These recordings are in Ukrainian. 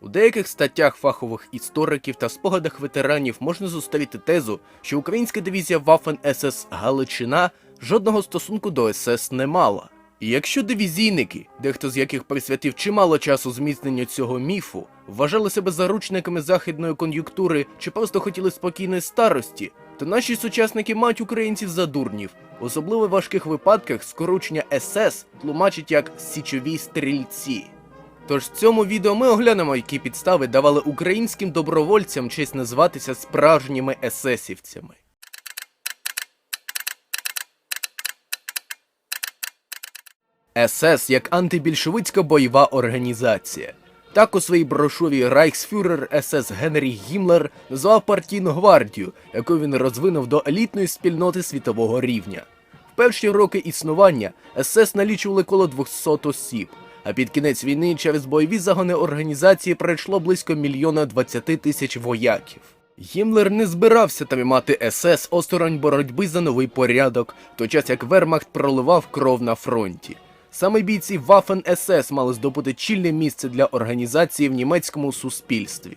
У деяких статтях фахових істориків та спогадах ветеранів можна зустріти тезу, що українська дивізія Waffen СС Галичина жодного стосунку до СС не мала. І якщо дивізійники, дехто з яких присвятив чимало часу зміцненню цього міфу, вважали себе заручниками західної кон'юнктури чи просто хотіли спокійної старості, то наші сучасники мають українців за дурнів. В особливо важких випадках скорочення СС тлумачить як січові стрільці. Тож в цьому відео ми оглянемо, які підстави давали українським добровольцям честь назватися справжніми есесівцями. СС як антибільшовицька бойова організація. Так у своїй брошурі Райхсфюрер СС Генріх Гіммлер назвав партійну гвардію, яку він розвинув до елітної спільноти світового рівня. В перші роки існування СС налічували коло 200 осіб, а під кінець війни через бойові загони організації пройшло близько мільйона 20 тисяч вояків. Гіммлер не збирався тримати СС осторонь боротьби за новий порядок, в той час як Вермахт проливав кров на фронті. Саме бійці Waffen СС мали здобути чільне місце для організації в німецькому суспільстві.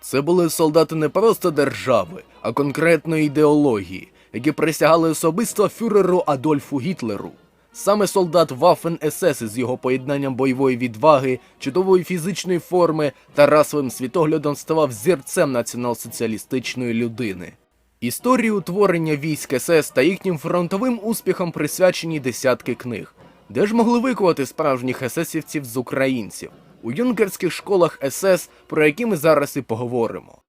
Це були солдати не просто держави, а конкретної ідеології, які присягали особисто фюреру Адольфу Гітлеру. Саме солдат Waffen СС із його поєднанням бойової відваги, чудової фізичної форми та расовим світоглядом ставав зірцем націонал-соціалістичної людини. Історії утворення військ СС та їхнім фронтовим успіхам присвячені десятки книг. Де ж могли викувати справжніх есесівців з українців? У юнкерських школах СС, про які ми зараз і поговоримо.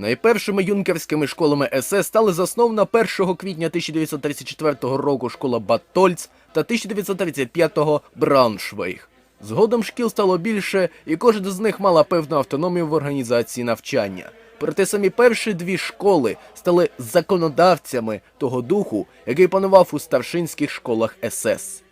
Найпершими юнкерськими школами СС стали заснована 1 квітня 1934 року школа Баттольц та 1935-го Брауншвейг. Згодом шкіл стало більше, і кожна з них мала певну автономію в організації навчання. Проте самі перші дві школи стали законодавцями того духу, який панував у старшинських школах СС.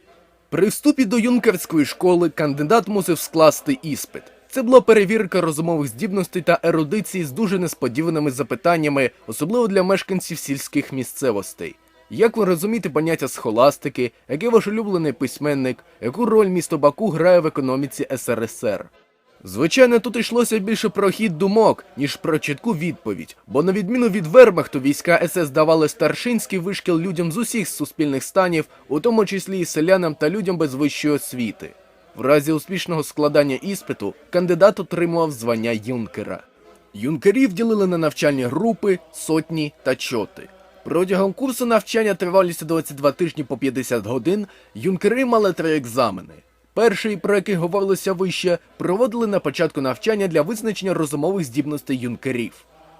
При вступі до юнкерської школи кандидат мусив скласти іспит. Це була перевірка розумових здібностей та ерудиції з дуже несподіваними запитаннями, особливо для мешканців сільських місцевостей. Як ви розумієте поняття схоластики, який ваш улюблений письменник, яку роль місто Баку грає в економіці СРСР? Звичайно, тут йшлося більше про хід думок, ніж про чітку відповідь, бо на відміну від Вермахту, війська СС давали старшинський вишкіл людям з усіх суспільних станів, у тому числі і селянам та людям без вищої освіти. В разі успішного складання іспиту кандидат отримував звання юнкера. Юнкерів ділили на навчальні групи, сотні та чоти. Протягом курсу навчання тривалістю 22 тижні по 50 годин юнкери мали три екзамени. Перший, про який говорилося вище, проводили на початку навчання для визначення розумових здібностей юнкерів.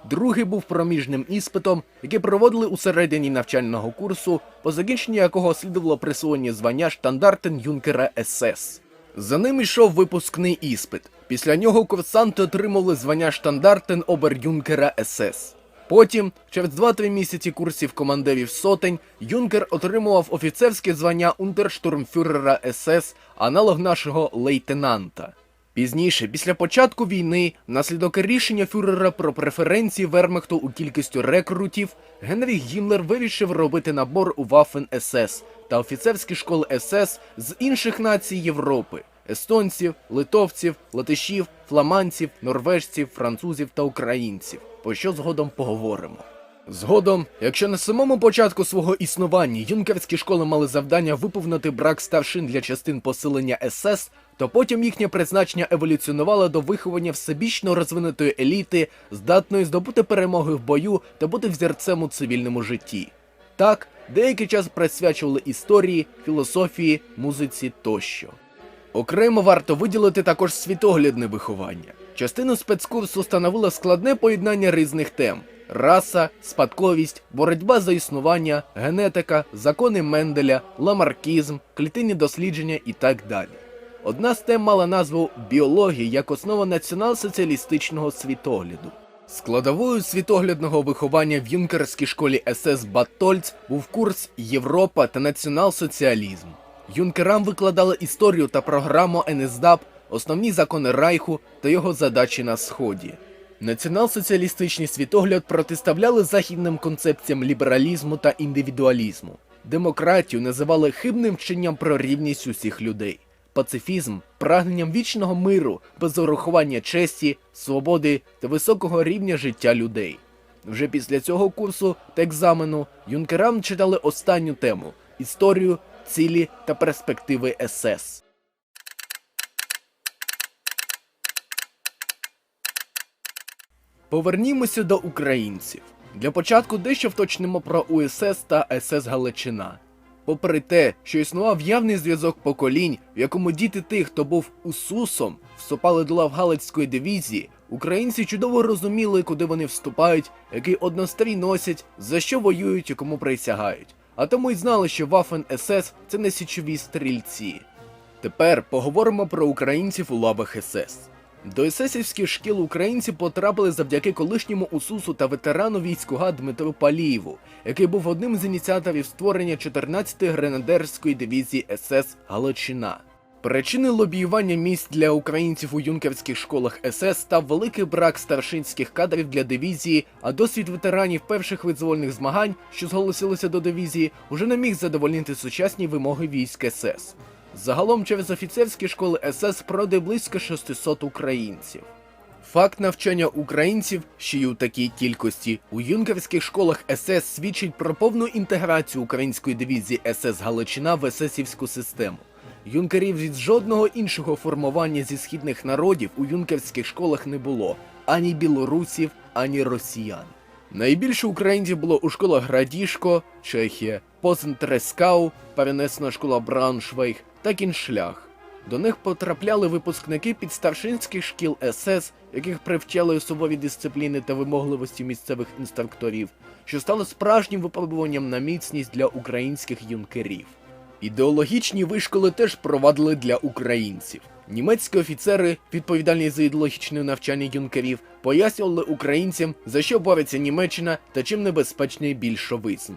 Другий був проміжним іспитом, який проводили у середині навчального курсу, по закінченні якого слідувало присвоєння звання штандартен юнкера СС. За ним йшов випускний іспит. Після нього курсанти отримали звання штандартен обер-юнкера СС. Потім, через 2-3 місяці курсів командирів сотень, Юнкер отримував офіцерське звання унтерштурмфюрера СС, аналог нашого лейтенанта. Пізніше, після початку війни, внаслідок рішення фюрера про преференції Вермахту у кількістю рекрутів, Генріх Гіммлер вирішив робити набор у Waffen СС та офіцерські школи СС з інших націй Європи естонців, литовців, латишів, фламандців, норвежців, французів та українців, про що згодом поговоримо. Згодом, якщо на самому початку свого існування юнкерські школи мали завдання виповнити брак старшин для частин посилення СС, то потім їхнє призначення еволюціонувало до виховання всебічно розвинутої еліти, здатної здобути перемоги в бою та бути взірцем у цивільному житті. Так, деякий час присвячували історії, філософії, музиці тощо. Окремо варто виділити також світоглядне виховання. Частину спецкурсу становило складне поєднання різних тем: раса, спадковість, боротьба за існування, генетика, закони Менделя, ламаркізм, клітинні дослідження і так далі. Одна з тем мала назву біологія як основа націонал-соціалістичного світогляду. Складовою світоглядного виховання в юнкерській школі СС Баттольц був курс Європа та націонал-соціалізм. Юнкерам викладали історію та програму НСДАП, основні закони Райху та його задачі на сході. Націонал-соціалістичний світогляд протиставляли західним концепціям лібералізму та індивідуалізму. Демократію називали хибним вченням про рівність усіх людей, пацифізм прагненням вічного миру без урахування честі, свободи та високого рівня життя людей. Вже після цього курсу та екзамену юнкерам читали останню тему історію, цілі та перспективи СС. Повернімося до українців. Для початку дещо вточнимо про УСС та СС Галичина. Попри те, що існував явний зв'язок поколінь, в якому діти тих, хто був УСУСом, вступали до лав Галицької дивізії, українці чудово розуміли, куди вони вступають, який однострій носять, за що воюють і кому присягають. А тому й знали, що Вафен СС це не січові стрільці. Тепер поговоримо про українців у лавах СС. До есесівських шкіл українці потрапили завдяки колишньому УСУСу та ветерану військова Дмитру Палієву, який був одним з ініціаторів створення 14-ї гренадерської дивізії СС Галичина. Причиною лобіювання місць для українців у юнкерських школах СС став великий брак старшинських кадрів для дивізії, а досвід ветеранів перших визвольних змагань, що зголосилися до дивізії, уже не міг задовольнити сучасні вимоги військ СС. Загалом через офіцерські школи СС пройде близько 600 українців. Факт навчання українців, ще й у такій кількості, у юнкерських школах СС свідчить про повну інтеграцію української дивізії СС Галичина в ССівську систему. Юнкерів від жодного іншого формування зі східних народів у юнкерських школах не було ані білорусів, ані росіян. Найбільше українців було у школах Градішко, Чехія, Позентрескау, перенесена школа Брауншвейг та Кіншлях. До них потрапляли випускники підстаршинських шкіл СС, яких привчали суворі дисципліни та вимогливості місцевих інструкторів, що стало справжнім випробуванням на міцність для українських юнкерів. Ідеологічні вишколи теж провадили для українців. Німецькі офіцери, відповідальні за ідеологічне навчання юнкерів, пояснювали українцям, за що бореться Німеччина та чим небезпечний більшовизм.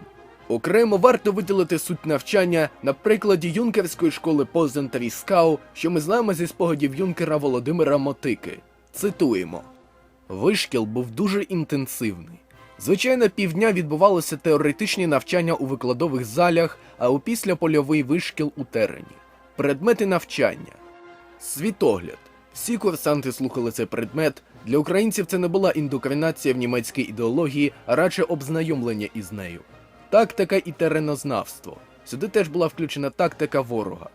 Окремо варто виділити суть навчання на прикладі юнкерської школи Позен та Віскау, що ми знаємо зі спогадів юнкера Володимира Мотики. Цитуємо: Вишкіл був дуже інтенсивний. Звичайно, півдня відбувалося теоретичні навчання у викладових залях, а у післяпольовий вишкіл у терені. Предмети навчання. Світогляд. Всі курсанти слухали цей предмет. Для українців це не була індокринація в німецькій ідеології, а радше обзнайомлення із нею. Тактика і теренознавство. Сюди теж була включена тактика ворога,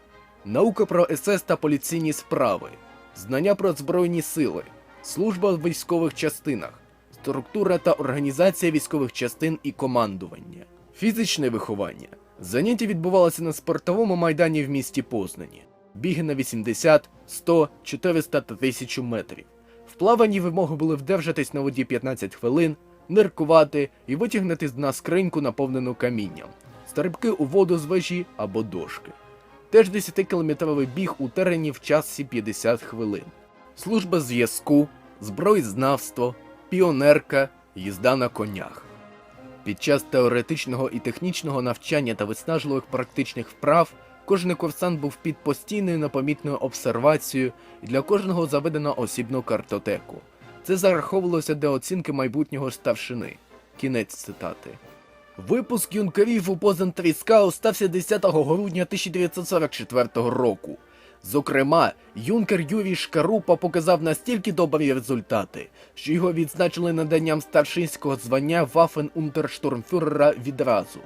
наука про СС та поліційні справи, знання про збройні сили, служба в військових частинах, структура та організація військових частин і командування, фізичне виховання. Заняття відбувалося на спортовому майдані в місті Познані. Біги на 80, 100, 400 та 1000 метрів. В плаванні вимоги були вдержатись на воді 15 хвилин, ниркувати і витягнути з дна скриньку, наповнену камінням, стрибки у воду з вежі або дошки. Теж 10-кілометровий біг у терені в часі 50 хвилин. Служба зв'язку, зброєзнавство, піонерка, їзда на конях. Під час теоретичного і технічного навчання та виснажливих практичних вправ кожен курсант був під постійною непомітною обсервацією і для кожного заведено осібну картотеку. Це зараховувалося для оцінки майбутнього старшини. Кінець цитати. Випуск юнкерів у Позентріскау стався 10 грудня 1944 року. Зокрема, юнкер Юрій Шкарупа показав настільки добрі результати, що його відзначили наданням старшинського звання Вафен Унтерштурмфюрера відразу.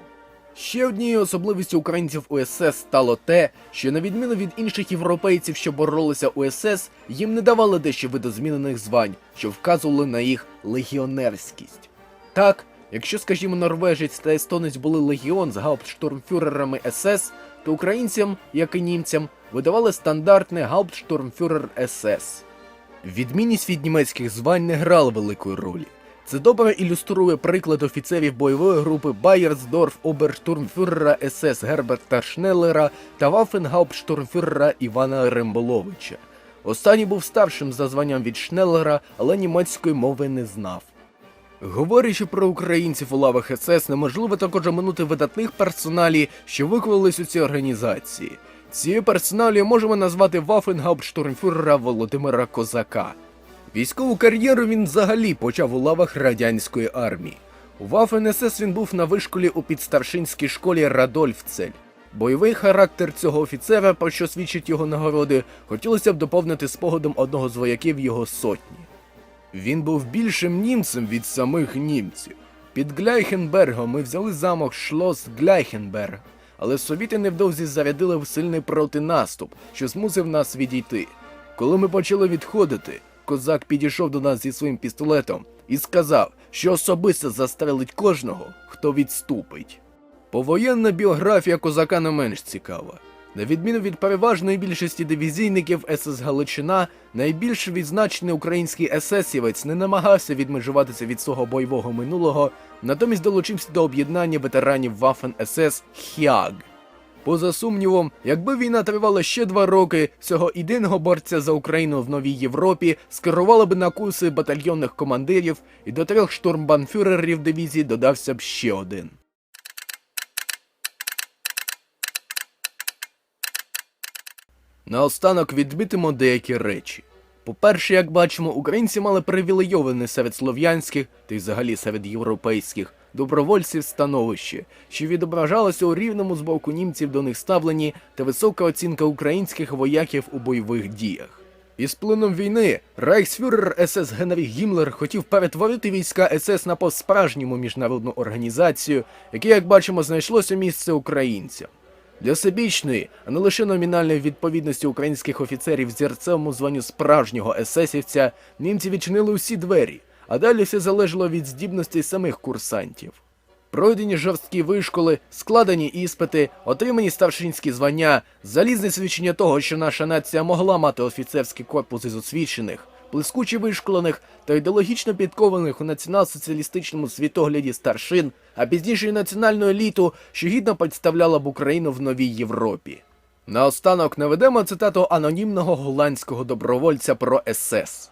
Ще однією особливістю українців УСС стало те, що на відміну від інших європейців, що боролися у СС, їм не давали дещо видозмінених звань, що вказували на їх легіонерськість. Так, якщо, скажімо, норвежець та естонець були легіон з гауптштурмфюрерами СС, то українцям, як і німцям, видавали стандартне гауптштурмфюрер СС. Відмінність від німецьких звань не грала великої ролі. Це добре ілюструє приклад офіцерів бойової групи Байерсдорф оберштурмфюрера СС Герберта Шнеллера та Вафенгауптштурмфюрера Івана Ремболовича. Останній був старшим за званням від Шнеллера, але німецької мови не знав. Говорячи про українців у лавах СС, неможливо також оминути видатних персоналі, що виклались у цій організації. Цією персоналію можемо назвати Вафенгауптштурмфюрера Володимира Козака. Військову кар'єру він взагалі почав у лавах радянської армії. У Waffen-СС він був на вишколі у підстаршинській школі Радольфцель. Бойовий характер цього офіцера, про що свідчать його нагороди, хотілося б доповнити спогадом одного з вояків його сотні. Він був більшим німцем від самих німців. Під Гляйхенбергом ми взяли замок Шлос Гляйхенберг, але совіти невдовзі зарядили в сильний протинаступ, що змусив нас відійти. Коли ми почали відходити, козак підійшов до нас зі своїм пістолетом і сказав, що особисто застрелить кожного, хто відступить. Повоєнна біографія козака не менш цікава. На відміну від переважної більшості дивізійників СС Галичина, найбільш відзначений український есесівець не намагався відмежуватися від свого бойового минулого, натомість долучився до об'єднання ветеранів Waffen СС Хіаг. Поза сумнівом, якби війна тривала ще два роки, цього єдиного борця за Україну в новій Європі скерували б на курси батальйонних командирів, і до трьох штурмбанфюрерів дивізії додався б ще один. Наостанок відмітимо деякі речі. По-перше, як бачимо, українці мали привілейоване серед слов'янських та й взагалі серед європейських добровольців становище, що відображалося у рівному з боку німців до них ставленні та висока оцінка українських вояків у бойових діях. Із плином війни рейхсфюрер СС Генріх Гіммлер хотів перетворити війська СС на по-справжньому міжнародну організацію, яке, як бачимо, знайшлося місце українцям. Для всебічної, а не лише номінальної відповідності українських офіцерів зірцевому званню справжнього есесівця, німці відчинили усі двері, а далі все залежало від здібностей самих курсантів. Пройдені жорсткі вишколи, складені іспити, отримані старшинські звання, залізне свідчення того, що наша нація могла мати офіцерський корпус із освічених, блискуче вишколених та ідеологічно підкованих у націонал-соціалістичному світогляді старшин, а пізніше й національну еліту, що гідно представляла б Україну в новій Європі. Наостанок наведемо цитату анонімного голландського добровольця про СС.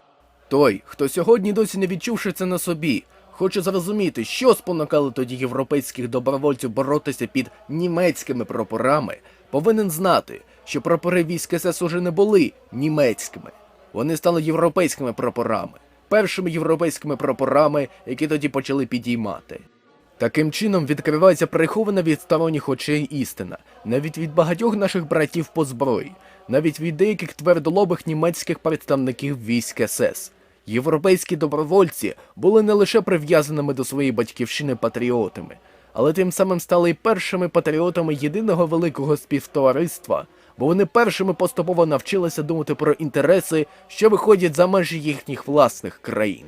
Той, хто сьогодні досі не відчувши це на собі, хоче зрозуміти, що спонукало тоді європейських добровольців боротися під німецькими прапорами, повинен знати, що прапори військ СС уже не були німецькими. Вони стали європейськими прапорами, першими європейськими прапорами, які тоді почали підіймати. Таким чином відкривається прихована від сторонніх очей істина, навіть від багатьох наших братів по зброї, навіть від деяких твердолобих німецьких представників військ СС. Європейські добровольці були не лише прив'язаними до своєї батьківщини патріотами, але тим самим стали й першими патріотами єдиного великого співтовариства, бо вони першими поступово навчилися думати про інтереси, що виходять за межі їхніх власних країн.